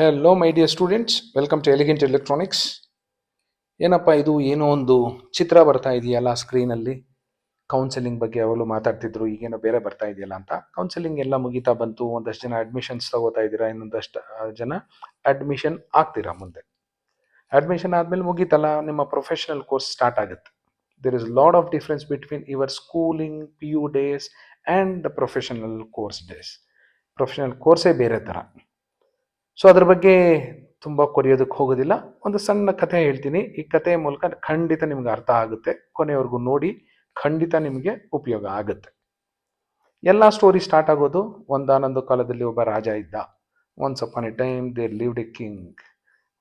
Hello my dear students welcome to elegant electronics ಏನಪ್ಪ ಇದು? ಏನೋ ಒಂದು ಚಿತ್ರ ಬರ್ತಾ ಇದೆಯಲ್ಲ ಸ್ಕ್ರೀನಲ್ಲಿ. ಕೌನ್ಸಿಲಿಂಗ್ ಬಗ್ಗೆ ಅವಳು ಮಾತಾಡ್ತಿದ್ರು, ಈಗೇನೋ ಬೇರೆ ಬರ್ತಾ ಇದೆಯಲ್ಲ ಅಂತ. ಕೌನ್ಸಿಲಿಂಗ್ ಎಲ್ಲ ಮುಗಿತಾ ಬಂತು. ಒಂದಷ್ಟು ಜನ ಅಡ್ಮಿಷನ್ಸ್ ತಗೋತಾ ಇದ್ದೀರಾ, ಇನ್ನೊಂದಷ್ಟು ಜನ ಅಡ್ಮಿಷನ್ ಆಗ್ತೀರಾ ಮುಂದೆ. ಅಡ್ಮಿಷನ್ ಆದಮೇಲೆ ಮುಗೀತಲ್ಲ, ನಿಮ್ಮ ಪ್ರೊಫೆಷನಲ್ ಕೋರ್ಸ್ ಸ್ಟಾರ್ಟ್ ಆಗುತ್ತೆ. There is lot of difference between your schooling P U days and the professional course days professional ಕೋರ್ಸೇ ಬೇರೆ ಥರ. ಸೊ ಅದ್ರ ಬಗ್ಗೆ ತುಂಬ ಕೊರಿಯೋದಕ್ಕೆ ಹೋಗೋದಿಲ್ಲ. ಒಂದು ಸಣ್ಣ ಕಥೆ ಹೇಳ್ತೀನಿ. ಈ ಕಥೆಯ ಮೂಲಕ ಖಂಡಿತ ನಿಮ್ಗೆ ಅರ್ಥ ಆಗುತ್ತೆ. ಕೊನೆಯವರೆಗೂ ನೋಡಿ, ಖಂಡಿತ ನಿಮಗೆ ಉಪಯೋಗ ಆಗುತ್ತೆ. ಎಲ್ಲ ಸ್ಟೋರಿ ಸ್ಟಾರ್ಟ್ ಆಗೋದು ಒಂದಾನೊಂದು ಕಾಲದಲ್ಲಿ ಒಬ್ಬ ರಾಜ ಇದ್ದ. Once upon a time they lived a king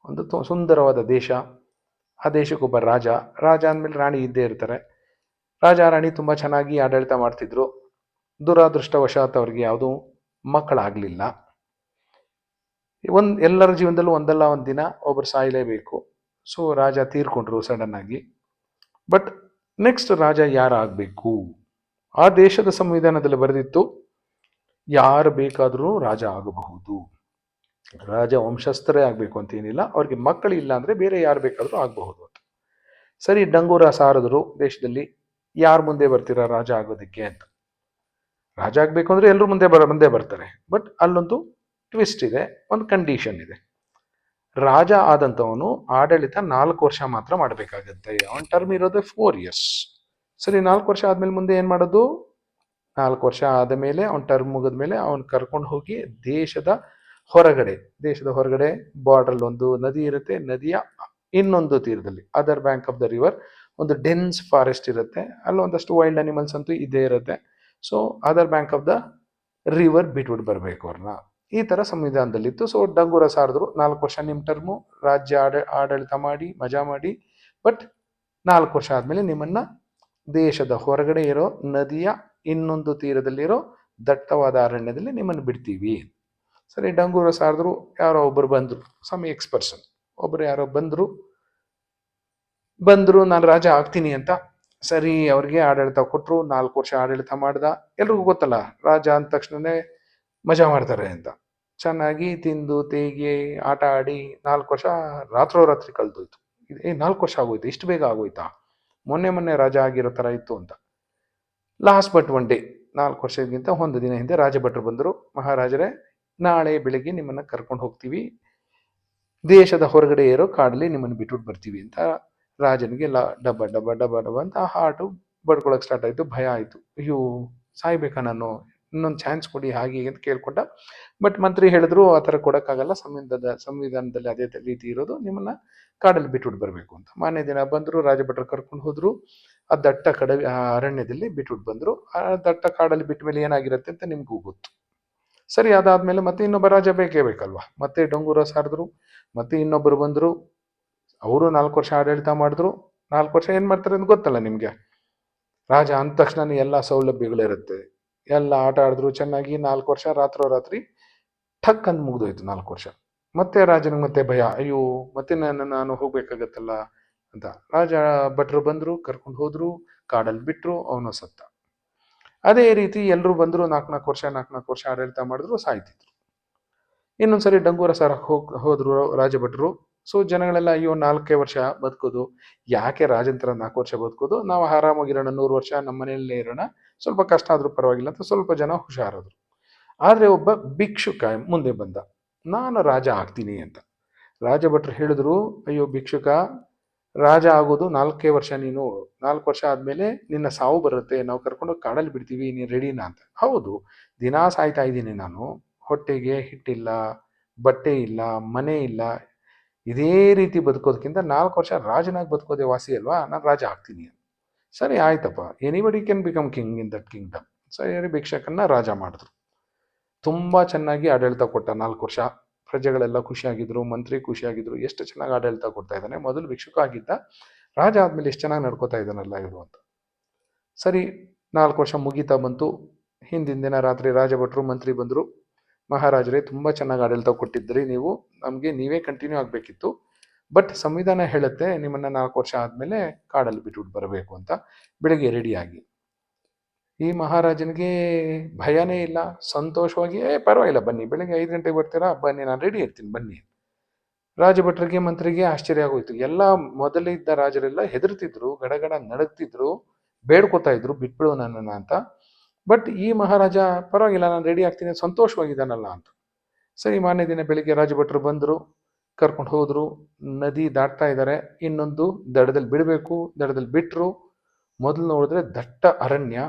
ಒಂದು ಸುಂದರವಾದ ದೇಶ. ಆ ದೇಶಕ್ಕೊಬ್ಬ ರಾಜ. ರಾಜ ಅಂದಮೇಲೆ ರಾಣಿ ಇದ್ದೇ ಇರ್ತಾರೆ. ರಾಜ, ರಾಣಿ ತುಂಬ ಚೆನ್ನಾಗಿ ಆಡಳಿತ ಮಾಡ್ತಿದ್ರು. ದುರಾದೃಷ್ಟವಶಾತ್ ಅವ್ರಿಗೆ ಯಾವುದೂ ಮಕ್ಕಳಾಗಲಿಲ್ಲ. ಒಂದ್, ಎಲ್ಲರ ಜೀವನದಲ್ಲೂ ಒಂದಲ್ಲ, ಒಂದು ದಿನ ಒಬ್ಬರು ಸಾಯಲೇಬೇಕು. ಸೊ ರಾಜ ತೀರ್ಕೊಂಡ್ರು ಸಡನ್ ಆಗಿ. ಬಟ್ ನೆಕ್ಸ್ಟ್ ರಾಜ ಯಾರಾಗಬೇಕು? ಆ ದೇಶದ ಸಂವಿಧಾನದಲ್ಲಿ ಬರೆದಿತ್ತು, ಯಾರು ಬೇಕಾದರೂ ರಾಜ ಆಗಬಹುದು. ರಾಜ ವಂಶಸ್ಥರೇ ಆಗಬೇಕು ಅಂತ ಏನಿಲ್ಲ, ಅವ್ರಿಗೆ ಮಕ್ಕಳಿಲ್ಲ ಅಂದರೆ ಬೇರೆ ಯಾರು ಬೇಕಾದರೂ ಆಗಬಹುದು ಅಂತ. ಸರಿ, ಡಂಗೂರ ಸಾರದರು ದೇಶದಲ್ಲಿ, ಯಾರು ಮುಂದೆ ಬರ್ತೀರಾ ರಾಜ ಆಗೋದಕ್ಕೆ? ಅಂತ. ರಾಜ ಆಗಬೇಕು ಅಂದರೆ ಎಲ್ಲರೂ ಮುಂದೆ ಬರ, ಮುಂದೆ ಬರ್ತಾರೆ. ಬಟ್ ಅಲ್ಲೊಂದು ಟ್ವಿಸ್ಟ್ ಇದೆ, ಒಂದು ಕಂಡೀಷನ್ ಇದೆ. ರಾಜ ಆದಂಥವನು ಆಡಳಿತ ನಾಲ್ಕು ವರ್ಷ ಮಾತ್ರ ಮಾಡಬೇಕಾಗತ್ತೆ. ಅವನ ಟರ್ಮ್ ಇರೋದೇ ಫೋರ್ ಇಯರ್ಸ್ ಸರಿ, ನಾಲ್ಕು ವರ್ಷ ಆದ್ಮೇಲೆ ಮುಂದೆ ಏನು ಮಾಡೋದು? ನಾಲ್ಕು ವರ್ಷ ಆದ ಮೇಲೆ ಅವನ ಟರ್ಮ್ ಮುಗಿದ ಮೇಲೆ ಅವನ್ ಕರ್ಕೊಂಡು ಹೋಗಿ ದೇಶದ ಹೊರಗಡೆ ದೇಶದ ಹೊರಗಡೆ ಬಾರ್ಡರ್ ಒಂದು ನದಿ ಇರುತ್ತೆ, ನದಿಯ ಇನ್ನೊಂದು ತೀರದಲ್ಲಿ other bank of the river ಒಂದು ಡೆನ್ಸ್ ಫಾರೆಸ್ಟ್ ಇರುತ್ತೆ. ಅಲ್ಲಿ ಒಂದಷ್ಟು ವೈಲ್ಡ್ ಅನಿಮಲ್ಸ್ ಅಂತೂ ಇದೇ ಇರುತ್ತೆ. So other bank of the river ಬಿಟ್ಬಿಟ್ಟು ಬರಬೇಕು ಅವ್ರನ್ನ. ಈ ತರ ಸಂವಿಧಾನದಲ್ಲಿತ್ತು. ಸೊ ಡಂಗೂರ ಸಾರಿದ್ರು. ನಾಲ್ಕು ವರ್ಷ ನಿಮ್ಮ ಟರ್ಮು ರಾಜ್ಯ ಆಡ, ಆಡಳಿತ ಮಾಡಿ, ಮಜಾ ಮಾಡಿ. ಬಟ್ ನಾಲ್ಕು ವರ್ಷ ಆದಮೇಲೆ ನಿಮ್ಮನ್ನ ದೇಶದ ಹೊರಗಡೆ ಇರೋ ನದಿಯ ಇನ್ನೊಂದು ತೀರದಲ್ಲಿರೋ ದಟ್ಟವಾದ ಅರಣ್ಯದಲ್ಲಿ ನಿಮ್ಮನ್ನು ಬಿಡ್ತೀವಿ. ಸರಿ, ಡಂಗೂರ ಸಾರಿದ್ರು. ಯಾರೋ ಒಬ್ಬರು ಬಂದರು. ಸಮ್ ಎಕ್ಸ್ ಪರ್ಸನ್ ಒಬ್ರು ಯಾರೋ ಬಂದರು. ಬಂದರು, ನಾನು ರಾಜ ಆಗ್ತೀನಿ ಅಂತ. ಸರಿ, ಅವ್ರಿಗೆ ಆಡಳಿತ ಕೊಟ್ಟರು ನಾಲ್ಕು ವರ್ಷ ಆಡಳಿತ ಮಾಡ್ದ. ಎಲ್ರಿಗೂ ಗೊತ್ತಲ್ಲ, ರಾಜ ಅಂದ ತಕ್ಷಣನೇ ಮಜಾ ಮಾಡ್ತಾರೆ ಅಂತ. ಚೆನ್ನಾಗಿ ತಿಂದು ತೇಗಿ ಆಟ ಆಡಿ ನಾಲ್ಕು ವರ್ಷ ರಾತ್ರೋರಾತ್ರಿ ಕಳ್ದೋಯ್ತು ಏ ನಾಲ್ಕು ವರ್ಷ ಆಗೋಯ್ತು? ಇಷ್ಟು ಬೇಗ ಆಗೋಯ್ತಾ? ಮೊನ್ನೆ ಮೊನ್ನೆ ರಾಜ ಆಗಿರೋ ತರ ಇತ್ತು ಅಂತ. ಲಾಸ್ಟ್ ಬಟ್ ಒನ್ ಡೇ ನಾಲ್ಕು ವರ್ಷಕ್ಕಿಂತ ಒಂದು ದಿನ ಹಿಂದೆ ರಾಜಭಟ್ರು ಬಂದರು. ಮಹಾರಾಜರೇ, ನಾಳೆ ಬೆಳಿಗ್ಗೆ ನಿಮ್ಮನ್ನ ಕರ್ಕೊಂಡು ಹೋಗ್ತೀವಿ. ದೇಶದ ಹೊರಗಡೆ ಇರೋ ಕಾಡಲ್ಲಿ ನಿಮ್ಮನ್ನು ಬಿಟ್ಬಿಟ್ಟು ಬರ್ತೀವಿ ಅಂತ ರಾಜನಿಗೆ ಲ ಡಬ್ಬ ಡಬ್ಬ ಡಬ್ಬ ಡಬ್ಬ ಅಂತ ಹಾಟು ಬಡ್ಕೊಳಕ್ಕೆ ಸ್ಟಾರ್ಟ್ ಆಯ್ತು. ಭಯ ಆಯಿತು. ಅಯ್ಯೋ ಸಾಯ್ಬೇಕಾ ನಾನು ಇನ್ನೊಂದು ಚಾನ್ಸ್ ಕೊಡಿ ಹಾಗೆ ಅಂತ ಕೇಳ್ಕೊಂಡ. ಬಟ್ ಮಂತ್ರಿ ಹೇಳಿದ್ರು ಆ ಥರ ಕೊಡೋಕ್ಕಾಗಲ್ಲ. ಸಂವಿಧಾನದ, ಸಂವಿಧಾನದಲ್ಲಿ ಅದೇ ರೀತಿ ಇರೋದು. ನಿಮ್ಮನ್ನ ಕಾಡಲ್ಲಿ ಬಿಟ್ಬಿಟ್ಟು ಬರಬೇಕು ಅಂತ. ಮಾನ್ಯ ದಿನ ಬಂದರು, ರಾಜಭಟ್ರು ಕರ್ಕೊಂಡು ಹೋದ್ರು. ಆ ದಟ್ಟ ಕಡ ಅರಣ್ಯದಲ್ಲಿ ಬಿಟ್ಬಿಟ್ಟು ಬಂದರು. ಆ ದಟ್ಟ ಕಾಡಲ್ಲಿ ಬಿಟ್ಟ ಮೇಲೆ ಏನಾಗಿರುತ್ತೆ ಅಂತ ನಿಮಗೂ ಗೊತ್ತು. ಸರಿ, ಅದಾದ್ಮೇಲೆ ಮತ್ತೆ ಇನ್ನೊಬ್ಬ ರಾಜ ಬೇಕೇ ಬೇಕಲ್ವಾ? ಮತ್ತೆ ಡೊಂಗೂರ ಸಾರಿದ್ರು, ಮತ್ತೆ ಇನ್ನೊಬ್ಬರು ಬಂದ್ರು. ಅವರು ನಾಲ್ಕು ವರ್ಷ ಆಡಳಿತ ಮಾಡಿದ್ರು. ನಾಲ್ಕು ವರ್ಷ ಏನು ಮಾಡ್ತಾರೆ ಅಂತ ಗೊತ್ತಲ್ಲ ನಿಮಗೆ? ರಾಜ ಅಂದ ತಕ್ಷಣ ಎಲ್ಲ ಸೌಲಭ್ಯಗಳಿರುತ್ತೆ. ಎಲ್ಲ ಆಟ ಆಡಿದ್ರು, ಚೆನ್ನಾಗಿ ನಾಲ್ಕು ವರ್ಷ ರಾತ್ರೋರಾತ್ರಿ ಠಕ್ ಅಂತ ಮುಗ್ದೋಯ್ತು ನಾಲ್ಕು ವರ್ಷ. ಮತ್ತೆ ರಾಜನಿಗೆ ಮತ್ತೆ ಭಯ, ಅಯ್ಯೋ, ಮತ್ತೆ ನಾನು ನಾನು ಹೋಗ್ಬೇಕಾಗತ್ತಲ್ಲ ಅಂತ. ರಾಜ ಭಟ್ರು ಬಂದ್ರು, ಕರ್ಕೊಂಡು ಹೋದ್ರು ಕಾಡಲ್ಲಿ ಬಿಟ್ರು, ಅವನು ಸತ್ತ. ಅದೇ ರೀತಿ ಎಲ್ಲರೂ ಬಂದ್ರು ನಾಲ್ಕು ನಾಲ್ಕು ವರ್ಷ ನಾಲ್ಕು ನಾಲ್ಕು ವರ್ಷ ಆಡಳಿತ ಮಾಡಿದ್ರು, ಸಾಯ್ತಿದ್ರು. ಇನ್ನೊಂದ್ಸರಿ ಡಂಗೂರ ಸರ್ ಹೋಗ್, ಹೋದ್ರು ರಾಜಭಟ್ರು ಸೊ ಜನಗಳೆಲ್ಲ ಅಯ್ಯೋ ನಾಲ್ಕೇ ವರ್ಷ ಬದುಕೋದು, ಯಾಕೆ ರಾಜಂತ್ರ ನಾಲ್ಕು ವರ್ಷ ಬದುಕೋದು? ನಾವು ಆರಾಮಾಗಿರೋಣ ನೂರು ವರ್ಷ ನಮ್ಮ ಮನೆಯಲ್ಲೇ ಇರೋಣ. ಸ್ವಲ್ಪ ಕಷ್ಟ ಆದರೂ ಪರವಾಗಿಲ್ಲ ಅಂತ ಸ್ವಲ್ಪ ಜನ ಹುಷಾರಾದ್ರು. ಆದರೆ ಒಬ್ಬ ಭಿಕ್ಷುಕ ಮುಂದೆ ಬಂದ. ನಾನು ರಾಜ ಆಗ್ತೀನಿ ಅಂತ. ರಾಜಭಟ್ರು ಹೇಳಿದ್ರು, ಅಯ್ಯೋ ಭಿಕ್ಷುಕ, ರಾಜ ಆಗೋದು ನಾಲ್ಕೇ ವರ್ಷ ನೀನು. ನಾಲ್ಕು ವರ್ಷ ಆದಮೇಲೆ ನಿನ್ನ ಸಾವು ಬರುತ್ತೆ. ನಾವು ಕರ್ಕೊಂಡು ಕಾಡಲ್ಲಿ ಬಿಡ್ತೀವಿ, ನೀನು ರೆಡಿನಾ ಅಂತ. ಹೌದು, ದಿನಾ ಸಾಯ್ತಾ ಇದ್ದೀನಿ ನಾನು. ಹೊಟ್ಟೆಗೆ ಹಿಟ್ಟಿಲ್ಲ, ಬಟ್ಟೆ ಇಲ್ಲ, ಮನೆ ಇಲ್ಲ. ಇದೇ ರೀತಿ ಬದುಕೋದಕ್ಕಿಂತ ನಾಲ್ಕು ವರ್ಷ ರಾಜನಾಗಿ ಬದುಕೋದೆ ವಾಸಿ ಅಲ್ವಾ? ನಾನು ರಾಜ ಆಗ್ತೀನಿ. ಸರಿ, ಆಯ್ತಪ್ಪ. Anybody can become king in that kingdom ಸರಿ, ಭಿಕ್ಷಕನ್ನ ರಾಜ ಮಾಡಿದ್ರು. ತುಂಬಾ ಚೆನ್ನಾಗಿ ಆಡಳಿತ ಕೊಟ್ಟ ನಾಲ್ಕು ವರ್ಷ. ಪ್ರಜೆಗಳೆಲ್ಲ ಖುಷಿಯಾಗಿದ್ರು, ಮಂತ್ರಿ ಖುಷಿಯಾಗಿದ್ರು, ಎಷ್ಟು ಚೆನ್ನಾಗಿ ಆಡಳಿತ ಕೊಡ್ತಾ ಇದ್ದಾನೆ? ಮೊದಲು ಭಿಕ್ಷುಕ ಆಗಿದ್ದ. ರಾಜ ಆದ್ಮೇಲೆ ಎಷ್ಟು ಚೆನ್ನಾಗಿ ನಡ್ಕೋತಾ ಇದ್ದಾನಲ್ಲ ಇವರು ಅಂತ. ಸರಿ, ನಾಲ್ಕು ವರ್ಷ ಮುಗೀತಾ ಬಂತು. ಹಿಂದಿನ ದಿನ ರಾತ್ರಿ ರಾಜಭಟ್ರು, ಮಂತ್ರಿ ಬಂದರು. ಮಹಾರಾಜರೇ, ತುಂಬ ಚೆನ್ನಾಗಿ ಆಡಳಿತ ಕೊಟ್ಟಿದ್ರಿ ನೀವು ನಮಗೆ ನೀವೇ ಕಂಟಿನ್ಯೂ ಆಗಬೇಕಿತ್ತು. ಬಟ್ ಸಂವಿಧಾನ ಹೇಳುತ್ತೆ, ನಿಮ್ಮನ್ನ ನಾಲ್ಕು ವರ್ಷ ಆದಮೇಲೆ ಕಾಡಲ್ಲಿ ಬಿಟ್ಬಿಟ್ಟು ಬರಬೇಕು ಅಂತ ಬೆಳಿಗ್ಗೆ ರೆಡಿಯಾಗಿ. ಈ ಮಹಾರಾಜನಿಗೆ ಭಯನೇ ಇಲ್ಲ. ಸಂತೋಷವಾಗಿ, ಏ, ಪರವಾಗಿಲ್ಲ, ಬನ್ನಿ, ಬೆಳಿಗ್ಗೆ ಐದು ಗಂಟೆಗೆ ಬರ್ತೀರಾ? ಬನ್ನಿ, ನಾನು ರೆಡಿ ಇರ್ತೀನಿ, ಬನ್ನಿ. ರಾಜಭಟ್ರಿಗೆ, ಮಂತ್ರಿಗೆ ಆಶ್ಚರ್ಯ ಆಗೋಯ್ತು. ಎಲ್ಲ ಮೊದಲಿದ್ದ ರಾಜರೆಲ್ಲ ಹೆದರ್ತಿದ್ರು, ಗಡಗಡ ನಡಗ್ತಿದ್ರು ಬೇಡ್ಕೋತಾ ಇದ್ರು ಬಿಟ್ಬಿಡು ನನ್ನನ್ನು ಅಂತ. ಬಟ್ ಈ ಮಹಾರಾಜ, ಪರವಾಗಿಲ್ಲ, ನಾನು ರೆಡಿ ಆಗ್ತೀನಿ, ಸಂತೋಷವಾಗಿದ್ದಾನಲ್ಲ ಅಂತ. ಸರಿ ಮಾನ್ಯ ದಿನ ಬೆಳಿಗ್ಗೆ ರಾಜಭಟ್ರು ಬಂದರು, ಕರ್ಕೊಂಡು ಹೋದರು, ನದಿ ದಾಟ್ತಾ ಇದ್ದಾರೆ ಇನ್ನೊಂದು ದಡದಲ್ಲಿ ಬಿಡಬೇಕು, ದಡದಲ್ಲಿ ಬಿಟ್ಟರು ಮೊದಲು ನೋಡಿದ್ರೆ ದಟ್ಟ ಅರಣ್ಯ,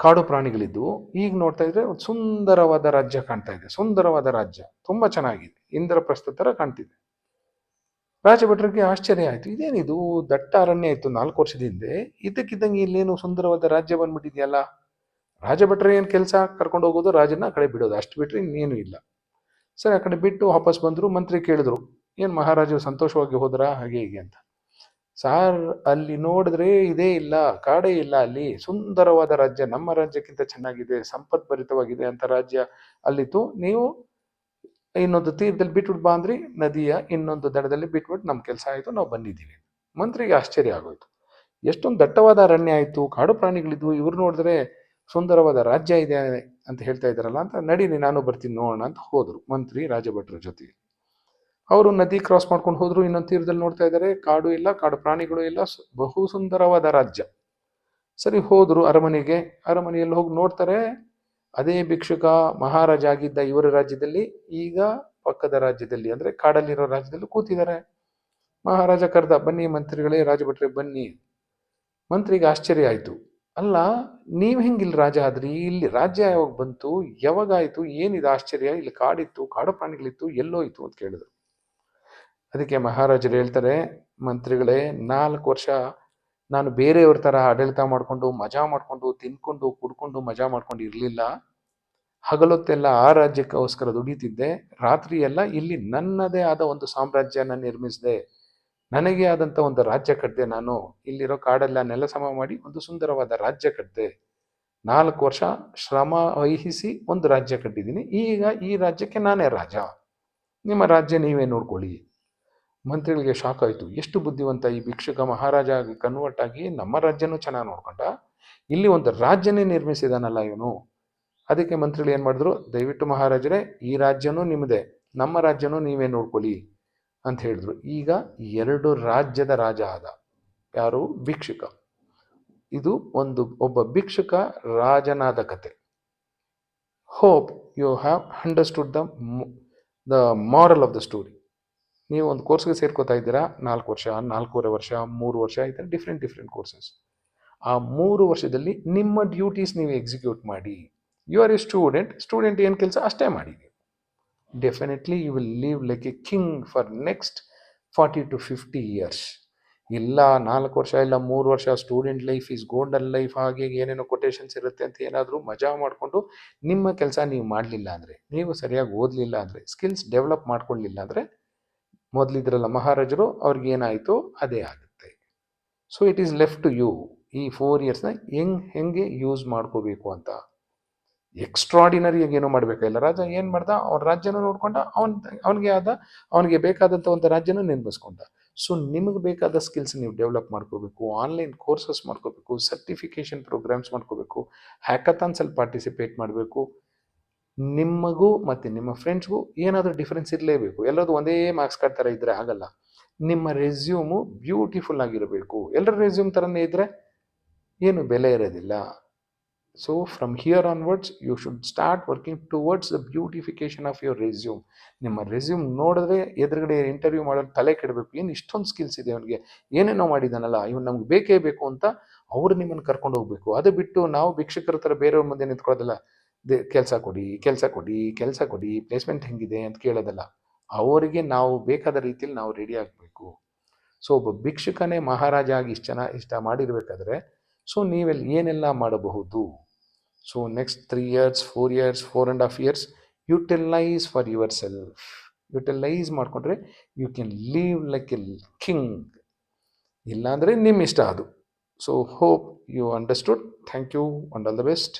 ಕಾಡು ಪ್ರಾಣಿಗಳಿದ್ವು, ಈಗ ನೋಡ್ತಾ ಇದ್ರೆ ಒಂದು ಸುಂದರವಾದ ರಾಜ್ಯ ಕಾಣ್ತಾ ಇದೆ, ಸುಂದರವಾದ ರಾಜ್ಯ, ತುಂಬಾ ಚೆನ್ನಾಗಿದೆ, ಇಂದ್ರಪ್ರಸ್ಥ ಥರ ಕಾಣ್ತಿದೆ. ರಾಜಭಟ್ರಿಗೆ ಆಶ್ಚರ್ಯ ಆಯ್ತು. ಇದೇನಿದು? ದಟ್ಟ ಅರಣ್ಯ ಇತ್ತು ನಾಲ್ಕು ವರ್ಷದ ಹಿಂದೆ. ಇದಕ್ಕಿದ್ದಂಗೆ ಇಲ್ಲೇನು ಸುಂದರವಾದ ರಾಜ್ಯ ಬಂದ್ಬಿಟ್ಟಿದೆಯಲ್ಲ? ರಾಜಭಟ್ರ ಏನು ಕೆಲಸ? ಕರ್ಕೊಂಡು ಹೋಗೋದು ರಾಜನ ಆ ಕಡೆ ಬಿಡೋದು. ಅಷ್ಟು ಬಿಟ್ಟರೆ ಇನ್ನೇನು ಇಲ್ಲ. ಸರಿ, ಆ ಕಡೆ ಬಿಟ್ಟು ವಾಪಸ್ ಬಂದರು. ಮಂತ್ರಿ ಕೇಳಿದ್ರು, ಏನು ಮಹಾರಾಜರು ಸಂತೋಷವಾಗಿ ಹೋದ್ರಾ? ಹಾಗೆ, ಹೀಗೆ ಅಂತ. ಸಾರ್, ಅಲ್ಲಿ ನೋಡಿದ್ರೆ ಇದೇ ಇಲ್ಲ, ಕಾಡೇ ಇಲ್ಲ ಅಲ್ಲಿ. ಸುಂದರವಾದ ರಾಜ್ಯ. ನಮ್ಮ ರಾಜ್ಯಕ್ಕಿಂತ ಚೆನ್ನಾಗಿದೆ. ಸಂಪದ್ಭರಿತವಾಗಿದೆ ಅಂತ ರಾಜ್ಯ ಅಲ್ಲಿತ್ತು. ನೀವು ಇನ್ನೊಂದು ತೀರದಲ್ಲಿ ಬಿಟ್ಬಿಟ್ಟು ಬಾ ಅಂದ್ರಿ ನದಿಯ ಇನ್ನೊಂದು ದಡದಲ್ಲಿ ಬಿಟ್ಬಿಟ್ಟು ನಮ್ಮ ಕೆಲಸ ಆಯಿತು, ನಾವು ಬಂದಿದ್ದೀವಿ. ಮಂತ್ರಿಗೆ ಆಶ್ಚರ್ಯ ಆಗೋಯ್ತು. ಎಷ್ಟೊಂದು ದಟ್ಟವಾದ ಅರಣ್ಯ ಆಯಿತು, ಕಾಡು ಪ್ರಾಣಿಗಳಿದ್ವು, ಇವ್ರು ನೋಡಿದ್ರೆ ಸುಂದರವಾದ ರಾಜ್ಯ ಇದೆ ಅಂತ ಹೇಳ್ತಾ ಇದ್ದಾರಲ್ಲ ಅಂತ ನಡೀರಿ, ನಾನು ಬರ್ತೀನಿ, ನೋಡೋಣ ಅಂತ ಹೋದರು. ಮಂತ್ರಿ ರಾಜಭಟ್ರ ಜೊತೆಗೆ. ಅವರು ನದಿ ಕ್ರಾಸ್ ಮಾಡ್ಕೊಂಡು ಹೋದ್ರು, ಇನ್ನೊಂದು ತೀರದಲ್ಲಿ ನೋಡ್ತಾ ಇದ್ದಾರೆ, ಕಾಡು ಇಲ್ಲ, ಕಾಡು ಪ್ರಾಣಿಗಳು ಇಲ್ಲ ಬಹು ಸುಂದರವಾದ ರಾಜ್ಯ. ಸರಿ, ಹೋದರು ಅರಮನೆಗೆ. ಅರಮನೆಯಲ್ಲಿ ಹೋಗಿ ನೋಡ್ತಾರೆ ಅದೇ ಭಿಕ್ಷುಕ ಮಹಾರಾಜ ಆಗಿದ್ದ ಇವರ ರಾಜ್ಯದಲ್ಲಿ ಈಗ ಪಕ್ಕದ ರಾಜ್ಯದಲ್ಲಿ ಅಂದ್ರೆ ಕಾಡಲ್ಲಿರೋ ರಾಜ್ಯದಲ್ಲಿ ಕೂತಿದ್ದಾರೆ. ಮಹಾರಾಜ ಕರೆದ, ಬನ್ನಿ ಮಂತ್ರಿಗಳೇ, ರಾಜಭಟ್ರೆ ಬನ್ನಿ. ಮಂತ್ರಿಗೆ ಆಶ್ಚರ್ಯ ಆಯಿತು. ಅಲ್ಲ, ನೀವು ಹೆಂಗಿಲ್ಲಿ ರಾಜ ಆದ್ರಿ? ಇಲ್ಲಿ ರಾಜ್ಯ ಯಾವಾಗ ಬಂತು? ಯಾವಾಗಾಯಿತು? ಏನಿದೆ ಆಶ್ಚರ್ಯ? ಇಲ್ಲಿ ಕಾಡಿತ್ತು, ಕಾಡು ಪ್ರಾಣಿಗಳಿತ್ತು ಎಲ್ಲೋಯಿತು ಅಂತ ಕೇಳಿದ್ರು. ಅದಕ್ಕೆ ಮಹಾರಾಜರು ಹೇಳ್ತಾರೆ, ಮಂತ್ರಿಗಳೇ, ನಾಲ್ಕು ವರ್ಷ ನಾನು ಬೇರೆಯವ್ರ ಥರ ಆಡಳಿತ ಮಾಡ್ಕೊಂಡು, ಮಜಾ ಮಾಡ್ಕೊಂಡು, ತಿನ್ಕೊಂಡು, ಕುಡ್ಕೊಂಡು ಮಜಾ ಮಾಡ್ಕೊಂಡು ಇರ್ಲಿಲ್ಲ. ಹಗಲೊತ್ತೆಲ್ಲ ಆ ರಾಜ್ಯಕ್ಕೋಸ್ಕರ ದುಡಿತಿದ್ದೆ. ರಾತ್ರಿ ಎಲ್ಲ ಇಲ್ಲಿ ನನ್ನದೇ ಆದ ಒಂದು ಸಾಮ್ರಾಜ್ಯನ ನಿರ್ಮಿಸಿದೆ. ನನಗೆ ಆದಂತ ಒಂದು ರಾಜ್ಯ ಕಟ್ಟಿದೆ ನಾನು. ಇಲ್ಲಿರೋ ಕಾಡೆಲ್ಲ ನೆಲ ಸಮ ಮಾಡಿ ಒಂದು ಸುಂದರವಾದ ರಾಜ್ಯ ಕಟ್ಟಿದೆ ನಾಲ್ಕು ವರ್ಷ ಶ್ರಮ ವಹಿಸಿ ಒಂದು ರಾಜ್ಯ ಕಟ್ಟಿದ್ದೀನಿ. ಈಗ ಈ ರಾಜ್ಯಕ್ಕೆ ನಾನೇ ರಾಜ. ನಿಮ್ಮ ರಾಜ್ಯ ನೀವೇ ನೋಡ್ಕೊಳ್ಳಿ. ಮಂತ್ರಿಗಳಿಗೆ ಶಾಕ್ ಆಯಿತು. ಎಷ್ಟು ಬುದ್ಧಿವಂತ ಈ ಭಿಕ್ಷುಕ ಮಹಾರಾಜ ಆಗಿ ಕನ್ವರ್ಟ್ ಆಗಿ ನಮ್ಮ ರಾಜ್ಯನೂ ಚೆನ್ನಾಗಿ ನೋಡ್ಕೊಂಡ? ಇಲ್ಲಿ ಒಂದು ರಾಜ್ಯನೇ ನಿರ್ಮಿಸಿದಾನಲ್ಲ ಇವನು. ಅದಕ್ಕೆ ಮಂತ್ರಿಗಳು ಏನು ಮಾಡಿದ್ರು? ದಯವಿಟ್ಟು ಮಹಾರಾಜರೇ, ಈ ರಾಜ್ಯನೂ ನಿಮ್ಮದೇ ನಮ್ಮ ರಾಜ್ಯನೂ ನೀವೇ ನೋಡ್ಕೊಳ್ಳಿ ಅಂತ ಹೇಳಿದ್ರು. ಈಗ ಎರಡು ರಾಜ್ಯದ ರಾಜ ಆದ. ಯಾರು? ಭಿಕ್ಷುಕ. ಇದು ಒಂದು ಒಬ್ಬ ಭಿಕ್ಷುಕ ರಾಜನಾದ ಕತೆ. Hope you have understood the the moral of the story ನೀವು ಒಂದು ಕೋರ್ಸ್ಗೆ ಸೇರ್ಕೋತಾ ಇದ್ದೀರಾ, ನಾಲ್ಕು ವರ್ಷ, ನಾಲ್ಕೂವರೆ ವರ್ಷ, ಮೂರು ವರ್ಷ, ಈ ಥರ ಡಿಫ್ರೆಂಟ್ ಡಿಫ್ರೆಂಟ್ ಕೋರ್ಸಸ್ ಆ ಮೂರು ವರ್ಷದಲ್ಲಿ ನಿಮ್ಮ ಡ್ಯೂಟೀಸ್ ನೀವು ಎಕ್ಸಿಕ್ಯೂಟ್ ಮಾಡಿ. You are a student student ಏನು ಕೆಲಸ ಅಷ್ಟೇ ಮಾಡಿ definitely you will live like a king for next forty to fifty years ಇಲ್ಲ, ನಾಲ್ಕು ವರ್ಷ, ಇಲ್ಲ, ಮೂರು ವರ್ಷ student life is golden life ಹಾಗೆ ಏನೇನೋ ಕೊಟೇಶನ್ಸ್ ಇರುತ್ತೆ ಅಂತ ಏನಾದರೂ ಮಜಾ ಮಾಡಿಕೊಂಡು ನಿಮ್ಮ ಕೆಲಸ ನೀವು ಮಾಡಲಿಲ್ಲ ಅಂದರೆ, ನೀವು ಸರಿಯಾಗಿ ಓದಲಿಲ್ಲ ಅಂದರೆ ಸ್ಕಿಲ್ಸ್ ಡೆವಲಪ್ ಮಾಡ್ಕೊಳ್ಳಿಲ್ಲ ಅಂದರೆ ಮೊದಲಿದ್ರಲ್ಲ ಮಹಾರಾಜರು, ಅವ್ರಿಗೆ ಏನಾಯಿತು? ಅದೇ ಆಗುತ್ತೆ. So it is left to you ಈ ಫೋರ್ ಇಯರ್ಸ್ನ ಹೆಂಗ್, ಹೆಂಗೆ ಯೂಸ್ ಮಾಡ್ಕೋಬೇಕು ಅಂತ? ಎಕ್ಸ್ಟ್ರಾಡಿನರಿಯಾಗಿ ಏನೋ ಮಾಡಬೇಕಾಗಿಲ್ಲ ರಾಜ ಏನು ಮಾಡ್ದ? ಅವ್ನ ರಾಜ್ಯನೂ ನೋಡ್ಕೊಂಡ, ಅವನ್, ಅವನಿಗೆ ಆದ, ಅವನಿಗೆ ಬೇಕಾದಂಥ ಒಂದು ರಾಜ್ಯನೂ ನಿರ್ಮಿಸ್ಕೊಂಡ ಸೊ ನಿಮಗೆ ಬೇಕಾದ ಸ್ಕಿಲ್ಸ್ ನೀವು ಡೆವಲಪ್ ಮಾಡ್ಕೋಬೇಕು ಆನ್ಲೈನ್ ಕೋರ್ಸಸ್ ಮಾಡ್ಕೋಬೇಕು ಸರ್ಟಿಫಿಕೇಶನ್ ಪ್ರೋಗ್ರಾಮ್ಸ್ ಮಾಡ್ಕೋಬೇಕು ಹ್ಯಾಕಥಾನ್ಸಲ್ಲಿ ಪಾರ್ಟಿಸಿಪೇಟ್ ಮಾಡಬೇಕು ನಿಮಗೂ ಮತ್ತು ನಿಮ್ಮ ಫ್ರೆಂಡ್ಸ್ಗೂ ಏನಾದರೂ ಡಿಫ್ರೆನ್ಸ್ ಇರಲೇಬೇಕು. ಎಲ್ಲರೂ ಒಂದೇ ಮಾರ್ಕ್ಸ್ ಕಾರ್ಡ್ ಥರ ಇದ್ದರೆ ಆಗಲ್ಲ. ನಿಮ್ಮ ರೆಸ್ಯೂಮು ಬ್ಯೂಟಿಫುಲ್ ಆಗಿರಬೇಕು. ಎಲ್ಲರ ರೆಸ್ಯೂಮ್ ಥರನೇ ಇದ್ದರೆ ಏನು ಬೆಲೆ ಇರೋದಿಲ್ಲ. So from here onwards you should start working towards the beautification of your resume ನಿಮ್ಮ ರೆಸ್ಯೂಮ್ ನೋಡಿದ್ರೆ ಎದುರುಗಡೆ ಇಂಟರ್ವ್ಯೂ ಮಾಡೋದು ತಲೆ ಕೆಡಬೇಕು. ಏನು ಇಷ್ಟೊಂದು ಸ್ಕಿಲ್ಸ್ ಇದೆ ಅವನಿಗೆ. ಏನೇನೋ ಮಾಡಿದ್ದಾನಲ್ಲ ಇವನು ನಮ್ಗೆ ಬೇಕೇ ಬೇಕು ಅಂತ ಅವರು ನಿಮ್ಮನ್ನು ಕರ್ಕೊಂಡು ಹೋಗಬೇಕು. ಅದು ಬಿಟ್ಟು ನಾವು ಭಿಕ್ಷಕರ ಥರ ಬೇರೆಯವ್ರ ಮುಂದೆ ನಿಂತ್ಕೊಳ್ಳೋದಿಲ್ಲ. ದೇ ಕೆಲಸ ಕೊಡಿ ಕೆಲಸ ಕೊಡಿ ಕೆಲಸ ಕೊಡಿ ಪ್ಲೇಸ್ಮೆಂಟ್ ಹೆಂಗಿದೆ ಅಂತ ಕೇಳೋದಲ್ಲ. ಅವರಿಗೆ ನಾವು ಬೇಕಾದ ರೀತಿಯಲ್ಲಿ ನಾವು ರೆಡಿ ಆಗಬೇಕು. ಸೊ ಒಬ್ಬ ಭಿಕ್ಷುಕನೇ ಮಹಾರಾಜ ಆಗಿ ಇಷ್ಟು ಜನ ಇಷ್ಟ ಮಾಡಿರಬೇಕಾದ್ರೆ ಸೊ ನೀವೆಲ್ಲಿ ಏನೆಲ್ಲ ಮಾಡಬಹುದು? So next three years four years four and half years utilise for yourself utilise ಮಾಡಿಕೊಂಡ್ರೆ you can live like a king ಇಲ್ಲಾಂದರೆ ನಿಮ್ಮ ಇಷ್ಟ ಅದು. So hope you understood thank you and all the best